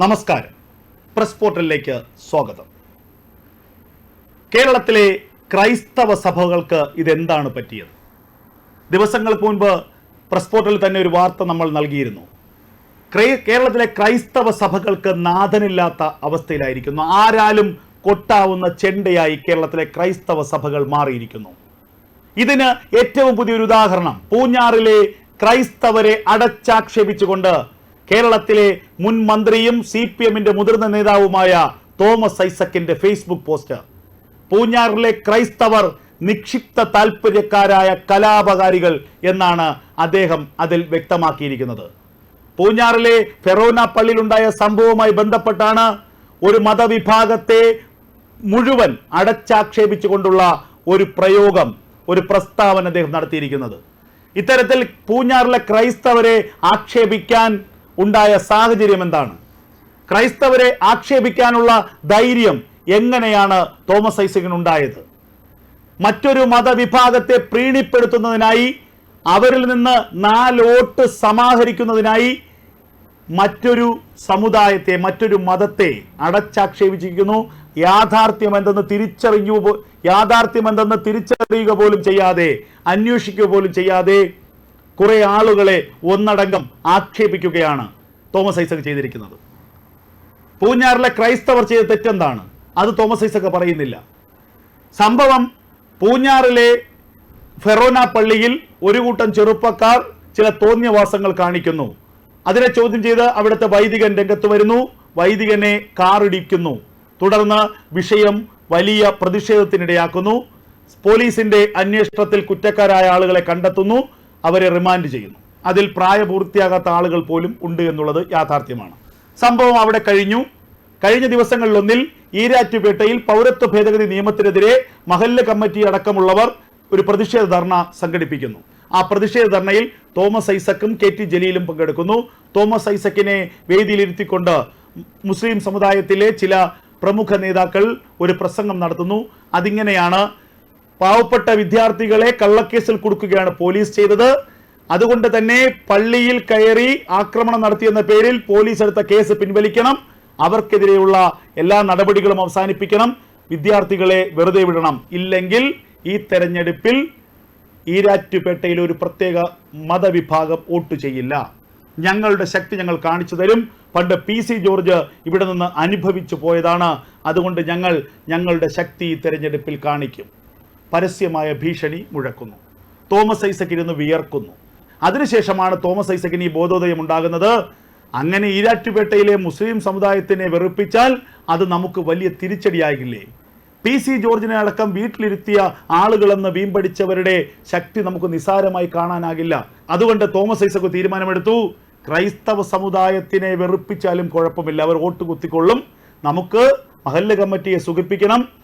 നമസ്കാരം. പ്രസ് പോർട്ടലിലേക്ക് സ്വാഗതം. കേരളത്തിലെ ക്രൈസ്തവ സഭകൾക്ക് ഇതെന്താണ് പറ്റിയത്? ദിവസങ്ങൾക്ക് മുൻപ് പ്രസ് പോർട്ടലിൽ തന്നെ ഒരു വാർത്ത നമ്മൾ നൽകിയിരുന്നു. കേരളത്തിലെ ക്രൈസ്തവ സഭകൾക്ക് നാഥനില്ലാത്ത അവസ്ഥയിലായിരിക്കുന്നു. ആരാലും കൊട്ടാവുന്ന ചെണ്ടയായി കേരളത്തിലെ ക്രൈസ്തവ സഭകൾ മാറിയിരിക്കുന്നു. ഇതിന് ഏറ്റവും പുതിയൊരു ഉദാഹരണം പൂഞ്ഞാറിലെ ക്രൈസ്തവരെ അടച്ചാക്ഷേപിച്ചുകൊണ്ട് കേരളത്തിലെ മുൻ മന്ത്രിയും സി പി എമ്മിന്റെ മുതിർന്ന നേതാവുമായ തോമസ് ഐസക്കിന്റെ ഫേസ്ബുക്ക് പോസ്റ്റ്. പൂഞ്ഞാറിലെ ക്രൈസ്തവർ നിക്ഷിപ്ത താൽപര്യക്കാരായ കലാപകാരികൾ എന്നാണ് അദ്ദേഹം അതിൽ വ്യക്തമാക്കിയിരിക്കുന്നത്. പൂഞ്ഞാറിലെ ഫെറോന പള്ളിയിലുണ്ടായ സംഭവവുമായി ബന്ധപ്പെട്ടാണ് ഒരു മതവിഭാഗത്തെ മുഴുവൻ അടച്ചാക്ഷേപിച്ചുകൊണ്ടുള്ള ഒരു പ്രയോഗം ഒരു പ്രസ്താവന അദ്ദേഹം നടത്തിയിരിക്കുന്നത്. ഇത്തരത്തിൽ പൂഞ്ഞാറിലെ ക്രൈസ്തവരെ ആക്ഷേപിക്കാൻ ഉണ്ടായ സാഹചര്യം എന്താണ്? ക്രൈസ്തവരെ ആക്ഷേപിക്കാനുള്ള ധൈര്യം എങ്ങനെയാണ് തോമസ് ഐസക്കിന് ഉണ്ടായത് മറ്റൊരു മതവിഭാഗത്തെ പ്രീണിപ്പെടുത്തുന്നതിനായി അവരിൽ നിന്ന് നാലോട്ട് സമാഹരിക്കുന്നതിനായി മറ്റൊരു സമുദായത്തെ മറ്റൊരു മതത്തെ അടച്ചാക്ഷേപിച്ചിരിക്കുന്നു. യാഥാർത്ഥ്യം എന്തെന്ന് തിരിച്ചറിഞ്ഞു യാഥാർത്ഥ്യം എന്തെന്ന് തിരിച്ചറിയുക പോലും ചെയ്യാതെ അന്വേഷിക്കുക പോലും ചെയ്യാതെ കുറെ ആളുകളെ ഒന്നടങ്കം ആക്ഷേപിക്കുകയാണ് തോമസ് ഐസക് ചെയ്തിരിക്കുന്നത്. പൂഞ്ഞാറിലെ ക്രൈസ്തവർ ചെയ്ത തെറ്റെന്താണ്? അത് തോമസ് ഐസക് പറയുന്നില്ല. സംഭവം പൂഞ്ഞാറിലെ ഫെറോന പള്ളിയിൽ ഒരു കൂട്ടം ചെറുപ്പക്കാർ ചില തോന്നിയവാസങ്ങൾ കാണിക്കുന്നു. അതിനെ ചോദ്യം ചെയ്ത് അവിടുത്തെ വൈദികൻ രംഗത്ത് വരുന്നു. വൈദികനെ കാറിടിക്കുന്നു. തുടർന്ന് വിഷയം വലിയ പ്രതിഷേധത്തിനിടയാക്കുന്നു. പോലീസിന്റെ അന്വേഷണത്തിൽ കുറ്റക്കാരായ ആളുകളെ കണ്ടെത്തുന്നു. അവരെ റിമാൻഡ് ചെയ്യുന്നു. അതിൽ പ്രായപൂർത്തിയാകാത്ത ആളുകൾ പോലും ഉണ്ട് എന്നുള്ളത് യാഥാർത്ഥ്യമാണ്. സംഭവം അവിടെ കഴിഞ്ഞു. കഴിഞ്ഞ ദിവസങ്ങളിലൊന്നിൽ ഈരാറ്റുപേട്ടയിൽ പൗരത്വ ഭേദഗതി നിയമത്തിനെതിരെ മഹല്ല് കമ്മിറ്റി അടക്കമുള്ളവർ ഒരു പ്രതിഷേധ ധർണ സംഘടിപ്പിക്കുന്നു. ആ പ്രതിഷേധ ധർണയിൽ തോമസ് ഐസക്കും കെ ടി ജലീലും പങ്കെടുക്കുന്നു. തോമസ് ഐസക്കിനെ വേദിയിലിരുത്തിക്കൊണ്ട് മുസ്ലിം സമുദായത്തിലെ ചില പ്രമുഖ നേതാക്കൾ ഒരു പ്രസംഗം നടത്തുന്നു. അതിങ്ങനെയാണ് പാവപ്പെട്ട വിദ്യാർത്ഥികളെ കള്ളക്കേസിൽ കൊടുക്കുകയാണ് പോലീസ് ചെയ്തത്. അതുകൊണ്ട് തന്നെ പള്ളിയിൽ കയറി ആക്രമണം നടത്തിയെന്ന പേരിൽ പോലീസ് എടുത്ത കേസ് പിൻവലിക്കണം. അവർക്കെതിരെയുള്ള എല്ലാ നടപടികളും അവസാനിപ്പിക്കണം. വിദ്യാർത്ഥികളെ വെറുതെ വിടണം. ഇല്ലെങ്കിൽ ഈ തെരഞ്ഞെടുപ്പിൽ ഈരാറ്റുപേട്ടയിൽ ഒരു പ്രത്യേക മതവിഭാഗം വോട്ട് ചെയ്യില്ല. ഞങ്ങളുടെ ശക്തി ഞങ്ങൾ കാണിച്ചു തരും. പണ്ട് പി സി ജോർജ് ഇവിടെ നിന്ന് അനുഭവിച്ചു പോയതാണ്. അതുകൊണ്ട് ഞങ്ങൾ ഞങ്ങളുടെ ശക്തി ഈ തെരഞ്ഞെടുപ്പിൽ കാണിക്കും. പരസ്യമായ ഭീഷണി മുഴക്കുന്നു. തോമസ് ഐസക് ഇരുന്ന് വിയർക്കുന്നു. അതിനുശേഷമാണ് തോമസ് ഐസക്കിന് ഈ ബോധോദയം ഉണ്ടാകുന്നത്. അങ്ങനെ ഈരാറ്റുപേട്ടയിലെ മുസ്ലിം സമുദായത്തിനെ വെറുപ്പിച്ചാൽ അത് നമുക്ക് വലിയ തിരിച്ചടിയാകില്ലേ? പി സി ജോർജിനെ അടക്കം വീട്ടിലിരുത്തിയ ആളുകളെന്ന് വീമ്പടിച്ചവരുടെ ശക്തി നമുക്ക് നിസാരമായി കാണാനാകില്ല. അതുകൊണ്ട് തോമസ് ഐസക്ക് തീരുമാനമെടുത്തു. ക്രൈസ്തവ സമുദായത്തിനെ വെറുപ്പിച്ചാലും കുഴപ്പമില്ല. അവർ വോട്ട് കുത്തിക്കൊള്ളും. നമുക്ക് മഹല്ല കമ്മിറ്റിയെ സുഖിപ്പിക്കണം.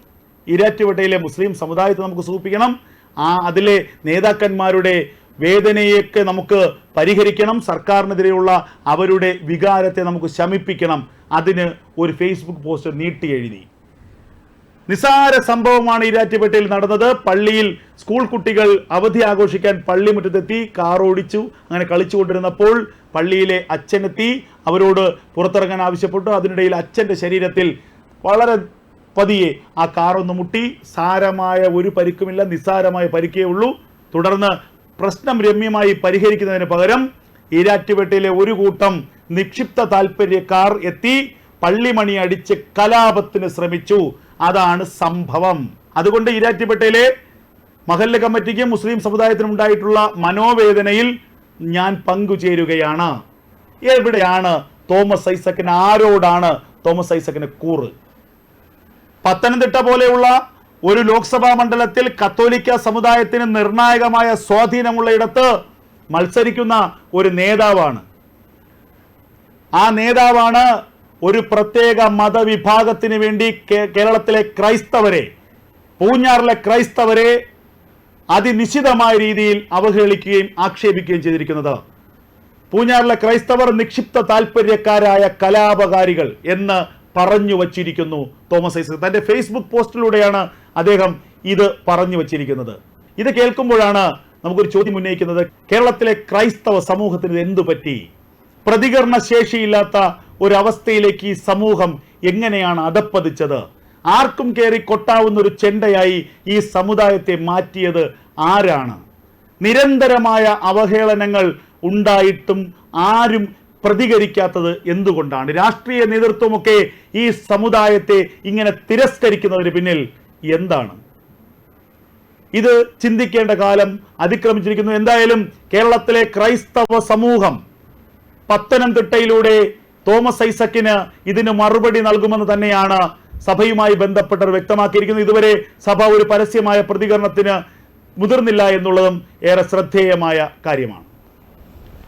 ഈരാറ്റുപേട്ടയിലെ മുസ്ലിം സമുദായത്തെ നമുക്ക് സൂപ്പിക്കണം ആ അതിലെ നേതാക്കന്മാരുടെ വേദനയൊക്കെ നമുക്ക് പരിഹരിക്കണം. സർക്കാരിനെതിരെയുള്ള അവരുടെ വികാരത്തെ നമുക്ക് ശമിപ്പിക്കണം. അതിന് ഒരു ഫേസ്ബുക്ക് പോസ്റ്റ് നീട്ടി എഴുതി. നിസാര സംഭവമാണ് ഈരാറ്റുപേട്ടയിൽ നടന്നത്. പള്ളിയിൽ സ്കൂൾ കുട്ടികൾ അവധി ആഘോഷിക്കാൻ പള്ളിമുറ്റത്തെത്തി കാർ ഓടിച്ചു അങ്ങനെ കളിച്ചുകൊണ്ടിരുന്നപ്പോൾ പള്ളിയിലെ അച്ഛനെത്തി അവരോട് പുറത്തിറങ്ങാൻ ആവശ്യപ്പെട്ടു. അതിനിടയിൽ അച്ഛന്റെ ശരീരത്തിൽ വളരെ പതിയെ ആ കാർ ഒന്ന് മുട്ടി സാരമായ ഒരു പരിക്കുമില്ല നിസ്സാരമായ പരിക്കേ ഉള്ളൂ. തുടർന്ന് പ്രശ്നം രമ്യമായി പരിഹരിക്കുന്നതിന് പകരം ഈരാറ്റുപേട്ടയിലെ ഒരു കൂട്ടം നിക്ഷിപ്ത താല്പര്യക്കാർ എത്തി പള്ളിമണി അടിച്ച് കലാപത്തിന് ശ്രമിച്ചു. അതാണ് സംഭവം. അതുകൊണ്ട് ഈരാറ്റുപേട്ടയിലെ മഹല്ല കമ്മിറ്റിക്കും മുസ്ലിം സമുദായത്തിനും ഉണ്ടായിട്ടുള്ള മനോവേദനയിൽ ഞാൻ പങ്കുചേരുകയാണ്. എവിടെയാണ് തോമസ് ഐസക്കിന് ആരോടാണ് തോമസ് ഐസക്കിന് കൂറ്? പത്തനംതിട്ട പോലെയുള്ള ഒരു ലോക്സഭാ മണ്ഡലത്തിൽ കത്തോലിക്ക സമുദായത്തിന് നിർണായകമായ സ്വാധീനമുള്ള ഇടത്ത് മത്സരിക്കുന്ന ഒരു നേതാവാണ്. ആ നേതാവാണ് ഒരു പ്രത്യേക മതവിഭാഗത്തിന് വേണ്ടി കേരളത്തിലെ ക്രൈസ്തവരെ പൂഞ്ഞാറിലെ ക്രൈസ്തവരെ അതിനിശ്ചിതമായ രീതിയിൽ അവഹേളിക്കുകയും ആക്ഷേപിക്കുകയും ചെയ്തിരിക്കുന്നത്. പൂഞ്ഞാറിലെ ക്രൈസ്തവർ നിക്ഷിപ്ത താല്പര്യക്കാരായ കലാപകാരികൾ എന്ന് പറഞ്ഞു വച്ചിരിക്കുന്നു തോമസ് ഐസക്. തന്റെ ഫേസ്ബുക്ക് പോസ്റ്റിലൂടെയാണ് അദ്ദേഹം ഇത് പറഞ്ഞു വച്ചിരിക്കുന്നത്. ഇത് കേൾക്കുമ്പോഴാണ് നമുക്കൊരു ചോദ്യം ഉന്നയിക്കുന്നത്. കേരളത്തിലെ ക്രൈസ്തവ സമൂഹത്തിന് എന്തു പറ്റി? പ്രതികരണ ശേഷിയില്ലാത്ത ഒരവസ്ഥയിലേക്ക് ഈ സമൂഹം എങ്ങനെയാണ് അധപ്പതിച്ചത്? ആർക്കും കയറി കൊട്ടാവുന്ന ഒരു ചെണ്ടയായി ഈ സമുദായത്തെ മാറ്റിയത് ആരാണ്? നിരന്തരമായ അവഹേളനങ്ങൾ ഉണ്ടായിട്ടും ആരും പ്രതികരിക്കാത്തത് എന്തുകൊണ്ടാണ്? രാഷ്ട്രീയ നേതൃത്വമൊക്കെ ഈ സമുദായത്തെ ഇങ്ങനെ തിരസ്കരിക്കുന്നതിന് പിന്നിൽ എന്താണ്? ഇത് ചിന്തിക്കേണ്ട കാലം അതിക്രമിച്ചിരിക്കുന്നു. എന്തായാലും കേരളത്തിലെ ക്രൈസ്തവ സമൂഹം പത്തനംതിട്ടയിലൂടെ തോമസ് ഐസക്കിന് ഇതിന് മറുപടി നൽകുമെന്ന് തന്നെയാണ് സഭയുമായി ബന്ധപ്പെട്ടവർ വ്യക്തമാക്കിയിരിക്കുന്നത്. ഇതുവരെ സഭ ഒരു പരസ്യമായ പ്രതികരണത്തിന് മുതിർന്നില്ല എന്നുള്ളതും ഏറെ ശ്രദ്ധേയമായ കാര്യമാണ്.